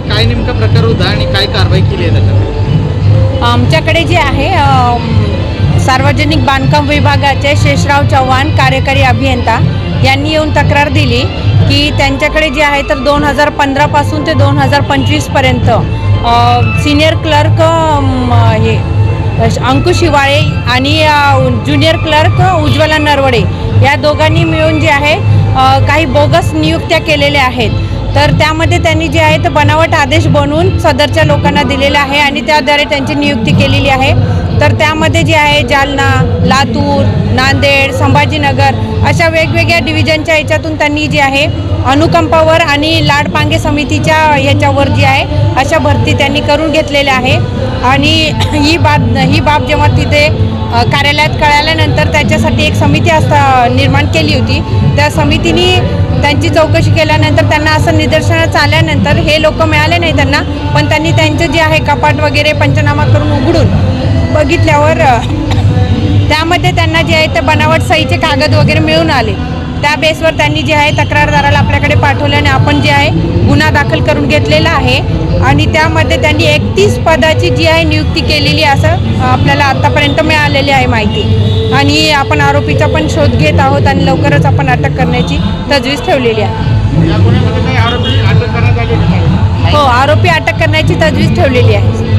काय नेमका प्रकार होता आणि काय कारवाई केली आहे आमच्याकडे जे आहे सार्वजनिक बांधकाम विभागाचे शेषराव चव्हाण कार्यकारी अभियंता यांनी येऊन तक्रार दिली की त्यांच्याकडे जे आहे तर दोन हजार पंधरापासून ते दोन हजार पंचवीसपर्यंत सिनियर क्लर्क हे अंकुश हिवाळे आणि ज्युनियर क्लर्क उज्ज्वला नरवडे या दोघांनी मिळून जे आहे काही बोगस नियुक्त्या केलेल्या आहेत. तर त्यामध्ये त्यांनी जे आहे ते बनावट आदेश बनवून सदरच्या लोकांना दिलेला आहे आणि त्याद्वारे त्यांची नियुक्ती केलेली आहे. तर त्यामध्ये जे आहे जालना लातूर नांदेड संभाजीनगर अशा वेगवेगळ्या डिव्हिजनच्या याच्यातून त्यांनी जे आहे अनुकंपावर आणि लाडपांगे समितीच्या याच्यावर जी आहे अशा भरती त्यांनी करून घेतलेल्या आहे. आणि ही बाब ही बाब जेव्हा तिथे कार्यालयात कळाल्यानंतर त्याच्यासाठी एक समिती असता निर्माण केली होती. त्या समितीने त्यांची चौकशी केल्यानंतर त्यांना असं निदर्शनास आल्यानंतर हे लोक मिळाले नाही त्यांना पण त्यांनी त्यांचं जे आहे कपाट वगैरे पंचनामा करून उघडून बघितल्यावर त्यामध्ये त्यांना जे आहे ते बनावट सहीचे कागद वगैरे मिळून आले. त्या बेसवर त्यांनी जे आहे तक्रारदाराला आपल्याकडे पाठवल्याने आपण जे आहे गुन्हा दाखल करून घेतलेला आहे. आणि त्यामध्ये त्यांनी एकतीस पदाची जी आहे नियुक्ती केलेली असं आपल्याला आत्तापर्यंत मिळालेली आहे माहिती. आणि आपण आरोपीचा पण शोध घेत आहोत आणि लवकरच आपण अटक करण्याची तजवीज ठेवलेली आहे. हो आरोपी अटक करण्याची तजवीज ठेवलेली आहे.